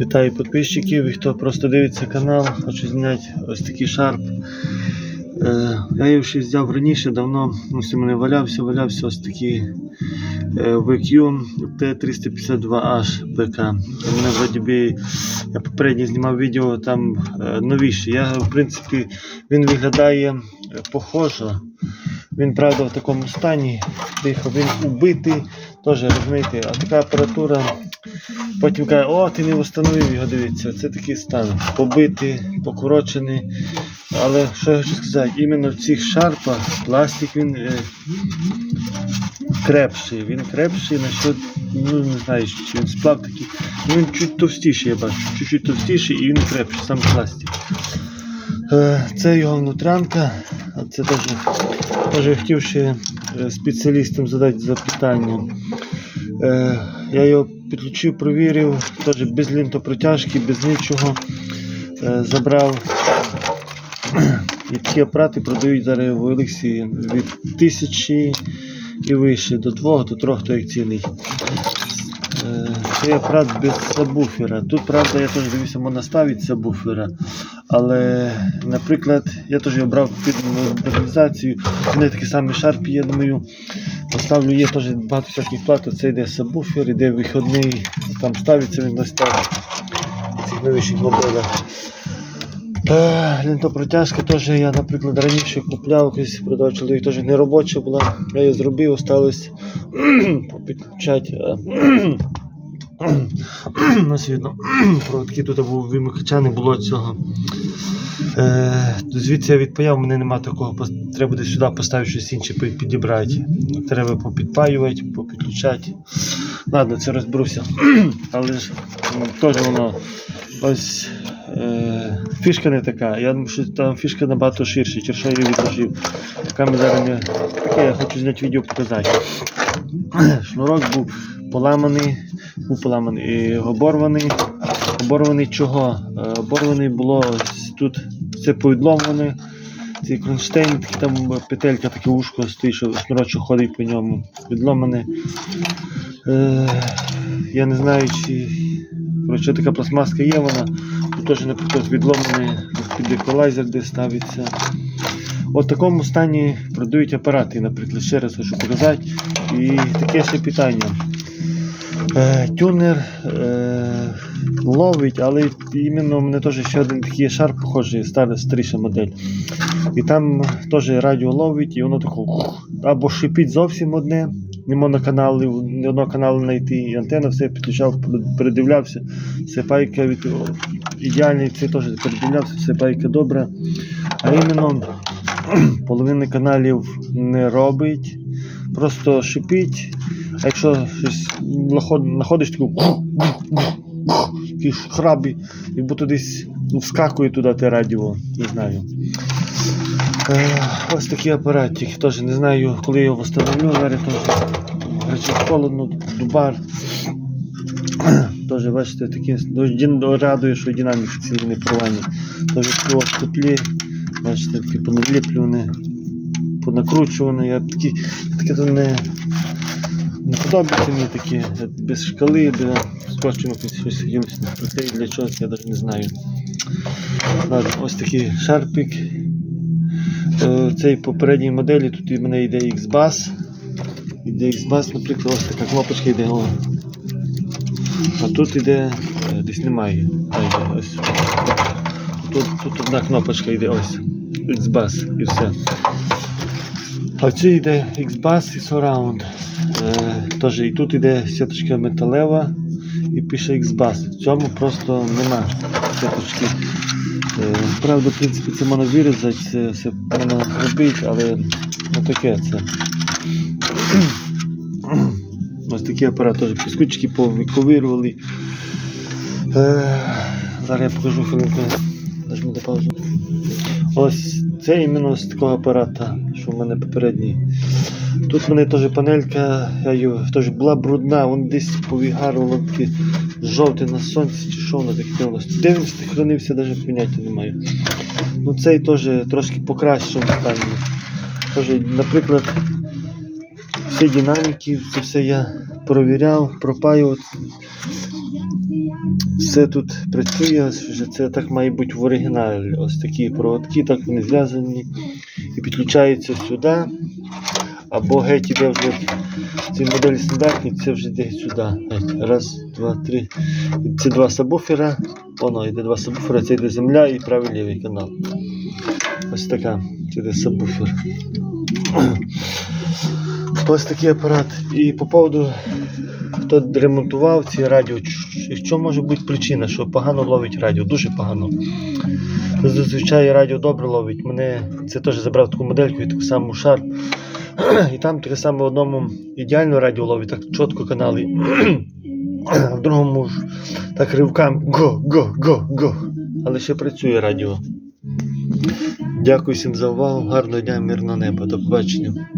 Вітаю підписчиків і хто просто дивиться канал, хочу зняти ось такий шарп. Е, я його ще взяв раніше, давно ось у мене валявся, валявся ось такий VQ T352H БК. У мене би, я попередньо знімав відео там е, новіше. Я, в принципі, він виглядає е, похоже. Він, правда, в такому стані. Приїхав він убитий. Теж розумієте, а така апаратура. Потім каже, о, ти не встановив його, дивіться, це такий стан. Побитий, покорочений. Але що я хочу сказати, іменно в цих шарпах пластик він е, крепший. Він крепший, на що, ну не знаю, чи він сплав такий. Ну він чуть товстіший, я бачу, чуть-чуть товстіший і він крепший, сам пластик. Е, Це його внутрянка, це теж, теж я хотів ще е, спеціалістам задати запитання. Е, Я його підключив, провірив, теж без лінтопротяжки, без нічого. Е, Забрав. І такі апарати продають зараз в Олексі від тисячі і вище, до двох, до трьох, то як цілий. Е, Цей апарат без сабвуфера. Тут, правда, я теж дивився, можна ставити сабвуфера. Але, наприклад, я теж його брав під модернізацію. У мене такий самий шарп, я думаю, поставлю, є теж багато всяких плат, це йде сабвуфер, йде виходний, там ставиться він ось так. Цих новіших моделях. Е, Лентопротяжка теж я, наприклад, раніше купляв, якийсь продав чоловік теж не робоча була. Я її зробив, осталось підключати. На світло. Проводки тут був вимикача, не було цього. Е, звідси я відпаяв, мене нема такого, треба буде сюди поставити щось інше підібрати. Треба попідпаювати, попідключати. Ладно, це розберуся. Але ж теж воно ось е, фішка не така. Я думаю, що там фішка набагато ширша, через що я відложив. Зараз не я хочу зняти відео показати. Шнурок був поламаний, поламаний оборваний. Оборваний чого? Е, Оборваний було тут це повідломлене. Цей кронштейн, там петелька, таке ушко стоїть, що шнурочок ходить по ньому. Відломане. Е, я не знаю, чи коротше, така пластмаска є вона. Тут теж, наприклад, відломаний під еквалайзер, де ставиться. В такому стані продають апарати, наприклад, ще раз хочу показати. І таке ще питання. Е, тюнер е, ловить, але іменно у мене теж ще один такий шар похожий, стара, старіша модель. І там теж радіо ловить, і воно тако або шипить зовсім одне, не можна канали, ні одного каналу знайти, і антенна все підключав, передивлявся, все пайка від ідеальний, це теж передивлявся, все пайка добра. А іменно половини каналів не робить, просто шипить. А якщо щось наход- знаходиш таку такі храбі, і будто десь ну, вскакує туди те радіо, не знаю. Е, ось такий апаратик. Теж не знаю, коли його встановлю, зараз теж речі холодно, дубар. Теж, бачите, такі радує, що динамік цілий не порвані. Теж такі петлі, бачите, такі поналіплювані, понакручувані. Я такі, таке то не, не подобається мені такі, без шкали, де скотчем щось прийти для чогось, я навіть не знаю. Ладно, ось такий шарпик. Е, Цей попередній моделі тут у мене йде X-Bass. Йде X-Bass, наприклад, ось така кнопочка йде. О. А тут йде, е, десь немає. Йде ось. Тут, тут одна кнопочка йде ось. X-Bass і все. А в йде X-Bass і Surround. Е, Тож і тут йде сіточка металева і пише X-Bass. В цьому просто нема сіточки. Е, Правда, в принципі, це можна вирізати, це все можна робити, але ну таке це. Ось такий апарат теж піскучки повирвали. Е, Зараз я покажу хвилинку. Нажму на паузу. Ось це іменно з такого апарата, що в мене попередній. Тут в мене теж панелька, я її теж була брудна, вон десь повігарувала таке жовте на сонці чи що воно таке нас. Де він навіть поняття немає. Ну цей теж трошки покращив стані. Теж, наприклад, всі динаміки, це все я провіряв, пропаював. Все тут працює, це так має бути в оригіналі. Ось такі проводки, так вони зв'язані і підключаються сюди. Або геть іде вже ці моделі стандартні, це вже йде сюди. Геть. Раз, два, три. Це два сабвуфера. Воно йде два сабвуфера, це йде земля і правий лівий канал. Ось така. Це йде сабвуфер. Ось такий апарат. І по поводу, хто ремонтував ці радіо, що може бути причина, що погано ловить радіо, дуже погано. Зазвичай радіо добре ловить. Мене це теж забрав таку модельку і таку саму шарп. І там таке саме в одному ідеально радіо ловить, так чітко канали. А в другому ж так ривкам го, го, го, го. Але ще працює радіо. Дякую всім за увагу. Гарного дня, мирного неба. До побачення.